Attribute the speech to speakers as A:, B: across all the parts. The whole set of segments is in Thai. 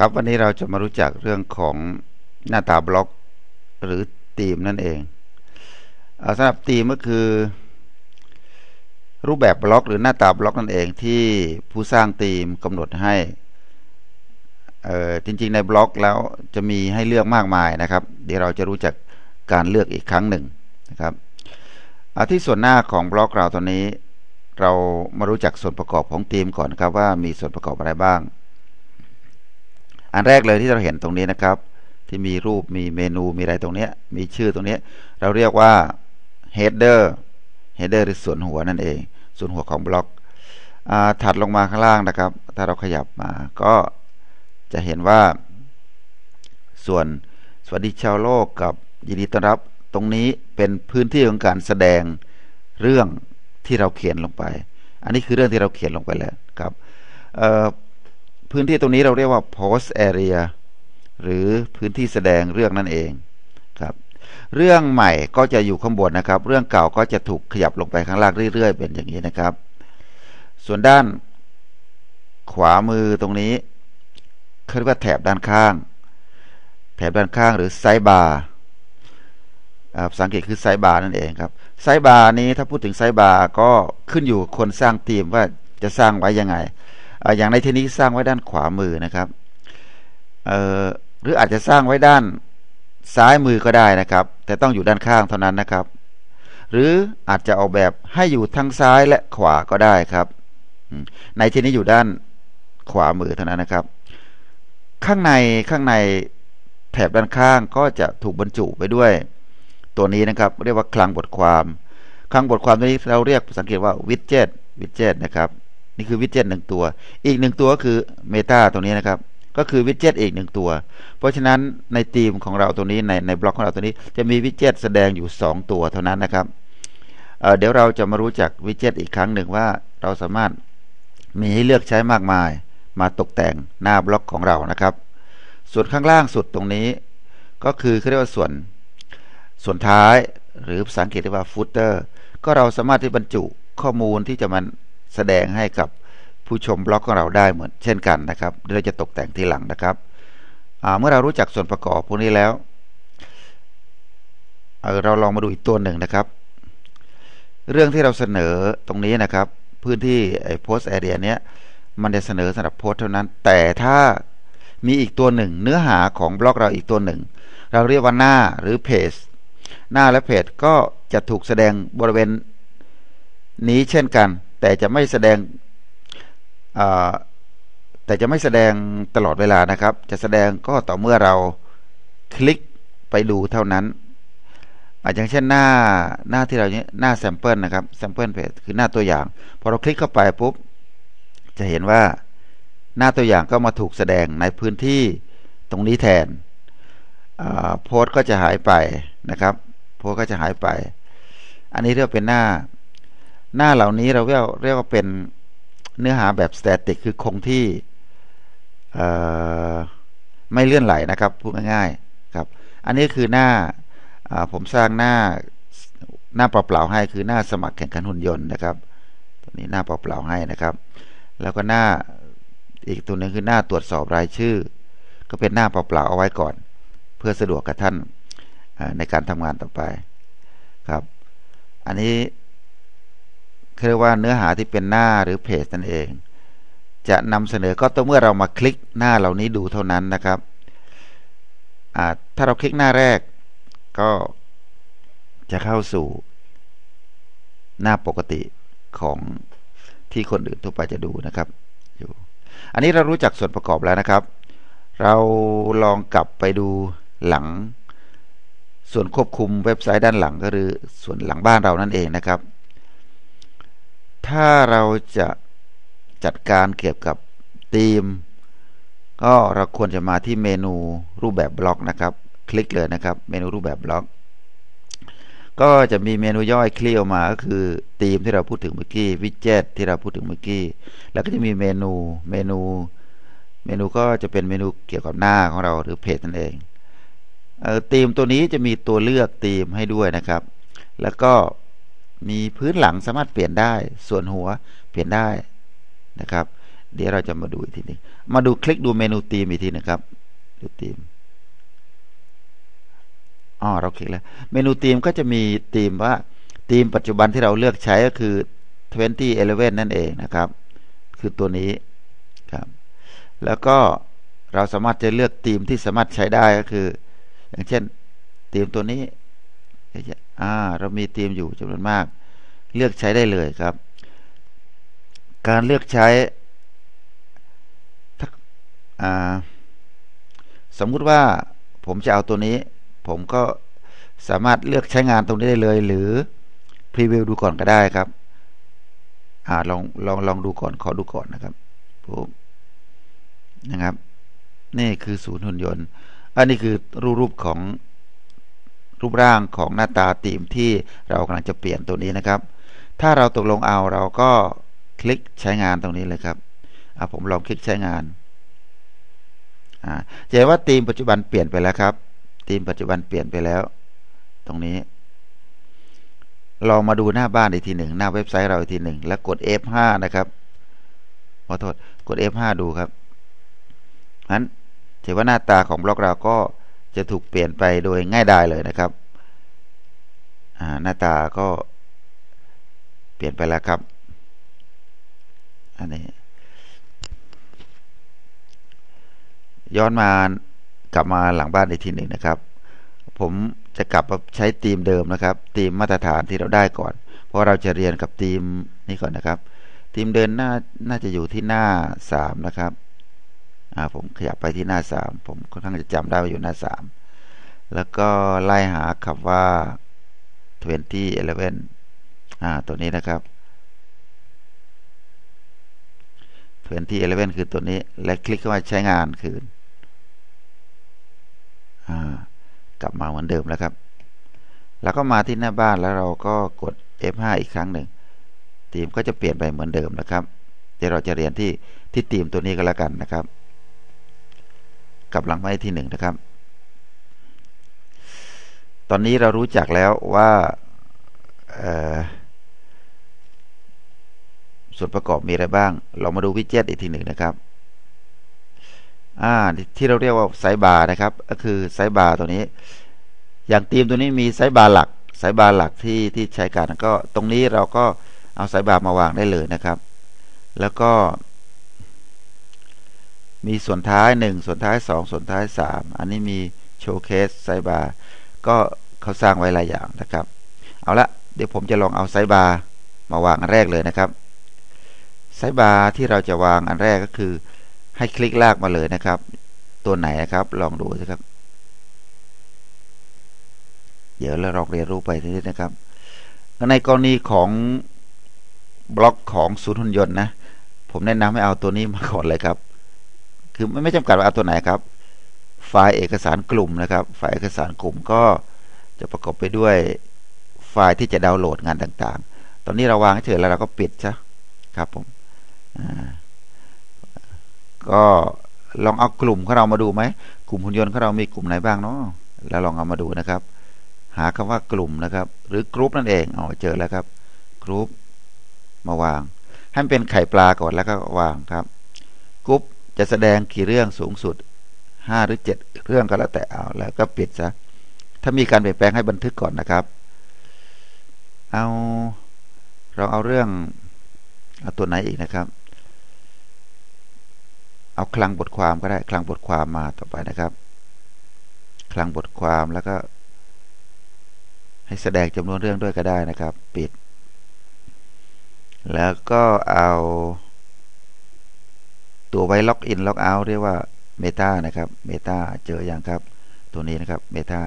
A: ครับวันนี้เราจะมารู้จักเรื่องของหน้าตาบล็อกหรือธีมนั่นเองอสำหรับธีมก็คือ รูปแบบบล็อกหรือหน้าตาบล็อกนั่นเองที่ผู้สร้างธีมกำหนดให้จริงๆในบล็อกแล้วจะมีให้เลือกมากมายนะครับ เดี๋ยวเราจะรู้จักการเลือกอีกครั้งหนึ่งนะครับที่ส่วนหน้าของบล็อกเราตอนนี้ เรามารู้จักส่วนประกอบของธีมก่อนครับว่ามีส่วนประกอบอะไรบ้าง อันแรกเลยที่เราเห็นตรงนี้นะครับ ที่มีรูปมีเมนูมีอะไรตรงนี้มีชื่อตรงนี้ เราเรียกว่า header header หรือส่วนหัวนั่นเอง ส่วนหัวของบล็อกอถัดลงมาข้างล่างนะครับ ถ้าเราขยับมาก็จะเห็นว่า ส่วนสวัสดีชาวโลกกับยินดีต้อนรับตรงนี้เป็นพื้นที่ของการแสดงเรื่องที่เราเขียนลงไป อันนี้คือเรื่องที่เราเขียนลงไปแล้วครับ พื้นที่ตรงนี้เราเรียกว่า post area หรือพื้นที่แสดงเรื่องนั่นเองครับ เรื่องใหม่ก็จะอยู่ข้างบนนะครับ เรื่องเก่าก็จะถูกขยับลงไปข้างล่างเรื่อยๆ เป็นอย่างนี้นะครับ ส่วนด้าน ขวามือตรงนี้เขาเรียกว่าแถบด้านข้าง แถบด้านข้างหรือไซบาร์สังเกตคือไซบาร์นั่นเองครับไซบาร์นี้ถ้าพูดถึงไซบาร์ก็ขึ้นอยู่คนสร้างทีมว่าจะสร้างไว้ยังไง อย่างในที่นี้สร้างไว้ด้านขวามือนะครับหรืออาจจะสร้างไว้ด้านซ้ายมือก็ได้นะครับ แต่ต้องอยู่ด้านข้างเท่านั้นนะครับ หรืออาจจะออกแบบให้อยู่ทั้งซ้ายและขวาก็ได้ครับ ในที่นี้อยู่ด้านขวามือเท่านั้นนะครับ ข้างในข้างในแถบด้านข้างก็จะถูกบรรจุไปด้วย ตัวนี้นะครับ เรียกว่าคลังบทความ คลังบทความตัวนี้เราเรียกสังเกตว่าวิดเจ็ตวิดเจ็ตนะครับ นี่คือวิดเจ็ตหนึ่งตัว อีกหนึ่งตัวก็คือเมตาตรงนี้นะครับ ก็คือวิดเจ็ตอีกหนึ่งตัว เพราะฉะนั้นในทีมของเราตัวนี้ในในบล็อกของเราตัวนี้ จะมีวิดเจ็ตแสดงอยู่ 2 ตัวเท่านั้นนะครับเเดี๋ยวเราจะมารู้จักวิดเจ็ตอีกครั้งหนึ่งว่าเราสามารถมีให้เลือกใช้มากมาย มาตกแต่งหน้าบล็อกของเรานะครับ ส่วนข้างล่างสุดตรงนี้ ก็คือเขาเรียกว่าส่วนส่วนท้ายหรือภาษาอังกฤษเรียกว่าฟุตเตอร์ก็เราสามารถที่บรรจุข้อมูลที่จะมัน แสดงให้กับผู้ชมบล็อกของเราได้เหมือนเช่นกันนะครับเราจะตกแต่งทีหลังนะครับเมื่อเรารู้จักส่วนประกอบพวกนี้แล้วเเราลองมาดูอีกตัวหนึ่งนะครับ เรื่องที่เราเสนอตรงนี้นะครับ พื้นที่ไอ้โพสแอเรียเนี้ยมันจะเสนอสำหรับโพสเท่านั้น แต่ถ้ามีอีกตัวหนึ่ง เนื้อหาของบล็อกเราอีกตัวหนึ่ง เราเรียกว่าหน้าหรือเพจหน้าและเพจก็จะถูกแสดงบริเวณนี้เช่นกัน แต่จะไม่แสดงแต่จะไม่แสดงตลอดเวลานะครับ จะแสดงก็ต่อเมื่อเราคลิกไปดูเท่านั้นอาอย่างเช่นหน้าหน้าที่เราเนี้ยหน้าแซมเปิลนะครับแซมเปิลเพจคือหน้าตัวอย่าง พอเราคลิกเข้าไปปุ๊บจะเห็นว่าหน้าตัวอย่างก็มาถูกแสดงในพื้นที่ตรงนี้แทนโพสก็จะหายไปนะครับ โพสก็จะหายไป อันนี้เรียกเป็นหน้า หน้าเหล่านี้เราเรียกเรียกว่าเป็นเนื้อหาแบบสแตติกคือคงที่ไม่เลื่อนไหลนะครับพูดง่ายๆครับ อันนี้คือหน้าผมสร้างหน้าหน้าเปล่าๆให้คือหน้าสมัครแข่งขันหุ่นยนต์นะครับ ตัวนี้หน้าเปล่าๆให้นะครับ แล้วก็หน้าอีกตัวนึงคือหน้าตรวจสอบรายชื่อ ก็เป็นหน้าเปล่าๆเอาไว้ก่อน เพื่อสะดวกกับท่านในการทำงานต่อไปครับ อันนี้ เรียกว่าเนื้อหาที่เป็นหน้าหรือเพจนั่นเอง จะนำเสนอก็ต่อเมื่อเรามาคลิกหน้าเหล่านี้ดูเท่านั้นนะครับถ้าเราคลิกหน้าแรกก็จะเข้าสู่หน้าปกติของที่คนอื่นทั่วไปจะดูนะครับอยู่อันนี้เรารู้จักส่วนประกอบแล้วนะครับ เราลองกลับไปดูหลัง ส่วนควบคุมเว็บไซต์ด้านหลังก็คือส่วนหลังบ้านเรานั่นเองนะครับ ถ้าเราจะจัดการเกี่ยวกับธีม ก็เราควรจะมาที่เมนูรูปแบบบล็อกนะครับ คลิกเลยนะครับ เมนูรูปแบบบล็อก ก็จะมีเมนูย่อยคลี่ออกมาก็คือธีมที่เราพูดถึงเมื่อกี้วิดเจ็ตที่เราพูดถึงเมื่อกี้ แล้วก็จะมีเมนูเมนูเมนูก็จะเป็นเมนูเกี่ยวกับหน้าของเราหรือเพจนั่นเองเออธีมตัวนี้จะมีตัวเลือกธีมให้ด้วยนะครับ แล้วก็ มีพื้นหลังสามารถเปลี่ยนได้ ส่วนหัวเปลี่ยนได้นะครับ เดี๋ยวเราจะมาดูอีกทีนึงมาดูคลิกดูเมนูธีมอีกทีนะครับ ดูธีมอ๋อเราคลิกแล้ว เมนูธีมก็จะมีธีมว่าธีมปัจจุบันที่เราเลือกใช้ก็คือ 2011 นั่นเองนะครับ คือตัวนี้ครับ แล้วก็เราสามารถจะเลือกธีมที่สามารถใช้ได้ก็คือ อย่างเช่นธีมตัวนี้ อ่าเรามีธีมอยู่จำนวนมาก เลือกใช้ได้เลยครับ การเลือกใช้สมมุติว่าผมจะเอาตัวนี้ ผมก็สามารถเลือกใช้งานตรงนี้ได้เลย หรือพรีวิวดูก่อนก็ได้ครับอลองลองลองดูก่อนขอดูก่อนนะครับปุ๊บนะครับ นี่คือศูนย์หุ่นยนต์ อันนี้คือรูปรูปของ รูปร่างของหน้าตาตีมที่เรากำลังจะเปลี่ยนตัวนี้นะครับ ถ้าเราตกลงเอาเราก็คลิกใช้งานตรงนี้เลยครับอ่าผมลองคลิกใช้งานอ่าจะเห็นว่าธีมปัจจุบันเปลี่ยนไปแล้วครับธีมปัจจุบันเปลี่ยนไปแล้ว ตรงนี้ ลองมาดูหน้าบ้านอีกทีหนึ่งหน้าเว็บไซต์เราอีกทีหนึ่งแล้วกด F5 นะครับขอโทษกด F5 ดูครับนั้นถือว่าหน้าตาของบล็อกเราก็ จะถูกเปลี่ยนไปโดยง่ายดายเลยนะครับหน้าตาก็เปลี่ยนไปแล้วครับ อันนี้ ย้อนมากลับมาหลังบ้านอีกทีหนึ่งนะครับ ผมจะกลับมาใช้ธีมเดิมนะครับธีมมาตรฐานที่เราได้ก่อน เพราะเราจะเรียนกับธีมนี้ก่อนนะครับธีมเดินหน้าน่าจะอยู่ที่หน้าสามนะครับ ผมขยับไปที่หน้าสามผมค่อนข้างจะจำได้ว่าอยู่หน้าสามแล้วก็ไล่หาคำว่า 2011อ่าตัวนี้นะครับ 2011 คือตัวนี้ และคลิกเข้ามาใช้งานคืนอ่ากลับมาเหมือนเดิมแล้วครับ แล้วก็มาที่หน้าบ้านแล้วเราก็กด F5 อีกครั้งหนึ่งทีมก็จะเปลี่ยนไปเหมือนเดิมนะครับ เดี๋ยวเราจะเรียนที่ที่ทีมตัวนี้ก็แล้วกันนะครับ กับหลังไม้ที่หนึ่งนะครับ ตอนนี้เรารู้จักแล้วว่าส่วนประกอบมีอะไรบ้าง เรามาดูวิดเจ็ตอีกทีหนึ่งนะครับที่เราเรียกว่าไซบาร์นะครับ ก็คือไซบาร์ตัวนี้ อย่างทีมตัวนี้มีไซบาร์หลักไซบาร์หลักที่ที่ใช้กันก็ตรงนี้เราก็เอาไซบาร์มาวางได้เลยนะครับ แล้วก็ มีส่วนท้าย 1 ส่วนท้าย 2 ส่วนท้าย 3 อันนี้มีโชว์เคสไซบาร์ก็เขาสร้างไว้หลายอย่างนะครับ เอาละเดี๋ยวผมจะลองเอาไซบาร์มาวางอันแรกเลยนะครับไซบาร์ที่เราจะวางอันแรกก็คือ ให้คลิกลากมาเลยนะครับ ตัวไหนครับลองดูสิครับ เดี๋ยวเราลองเรียนรู้ไปทีนี้นะครับ ในกรณีของบล็อกของศูนย์หุ่นยนต์นะ ผมแนะนำให้เอาตัวนี้มาก่อนเลยครับ คือไม่ไม่จำกัดว่าเอาตัวไหนครับ ไฟล์เอกสารกลุ่มนะครับ ไฟล์เอกสารกลุ่มก็จะประกอบไปด้วยไฟล์ที่จะดาวน์โหลดงานต่างๆ ตอนนี้เราวางเฉยแล้วเราก็ปิดซะครับผมก็ลองเอากลุ่มของเรามาดูไหม กลุ่มหุ่นยนต์ของเรามีกลุ่มไหนบ้างเนาะแล้วลองเอามาดูนะครับ หาคำว่ากลุ่มนะครับ หรือกรุ๊ปนั่นเองเอาเจอแล้วครับ กรุ๊ปมาวาง ให้มันเป็นไข่ปลาก่อนแล้วก็วางครับ กรุ๊ป จะแสดงกี่เรื่องสูงสุดห้าหรือเจ็ดเรื่องก็แล้วแต่เอาแล้วก็ปิดซะถ้ามีการเปลี่ยนแปลงให้บันทึกก่อนนะครับ เอาเราเอาเรื่องเอาตัวไหนอีกนะครับ เอาคลังบทความก็ได้คลังบทความมาต่อไปนะครับ คลังบทความแล้วก็ ให้แสดงจำนวนเรื่องด้วยก็ได้นะครับ ปิด แล้วก็เอา ตัวไว้ล็อกอินล็อกเอาเรียกว่าเมตานะครับเมตาเจออย่างครับ ตัวนี้นะครับเมตา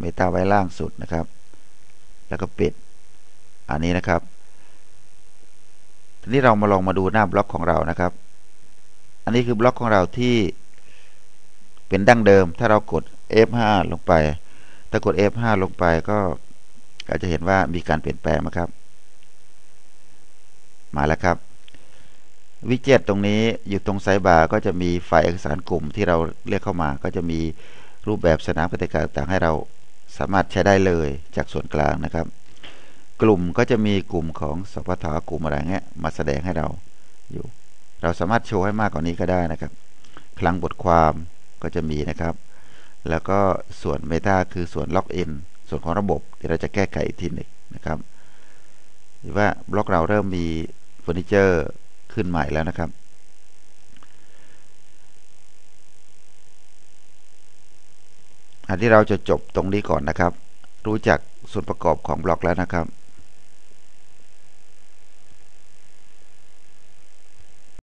A: เมตาไว้ล่างสุดนะครับ แล้วก็ปิดอันนี้นะครับ ทีนี้เรามาลองมาดูหน้าบล็อกของเรานะครับ อันนี้คือบล็อกของเราที่เป็นดั้งเดิม ถ้าเรากด F5 ลงไป ถ้ากด F5 ลงไปก็ก็จะเห็นว่ามีการเปลี่ยนแปลงนะครับ มาแล้วครับ วิเจตตรงนี้อยู่ตรงไซบาร์ก็จะมีไฟล์เอกสารกลุ่มที่เราเรียกเข้ามา ก็จะมีรูปแบบสนามกติกาต่างให้เราสามารถใช้ได้เลยจากส่วนกลางนะครับ กลุ่มก็จะมีกลุ่มของสพทกลุ่มอะไรเงี้ยมาแสดงให้เราอยู่ เราสามารถโชว์ให้มากกว่านี้ก็ได้นะครับ คลังบทความก็จะมีนะครับ แล้วก็ส่วน Meta คือส่วนล็อกอินส่วนของระบบที่เราจะแก้ไขอีกทีหนึ่งนะครับ หรือว่าบล็อกเราเริ่มมี เฟอร์นิเจอร์ขึ้นใหม่แล้วนะครับ อันที่เราจะจบตรงนี้ก่อนนะครับ รู้จักส่วนประกอบของบล็อกแล้วนะครับ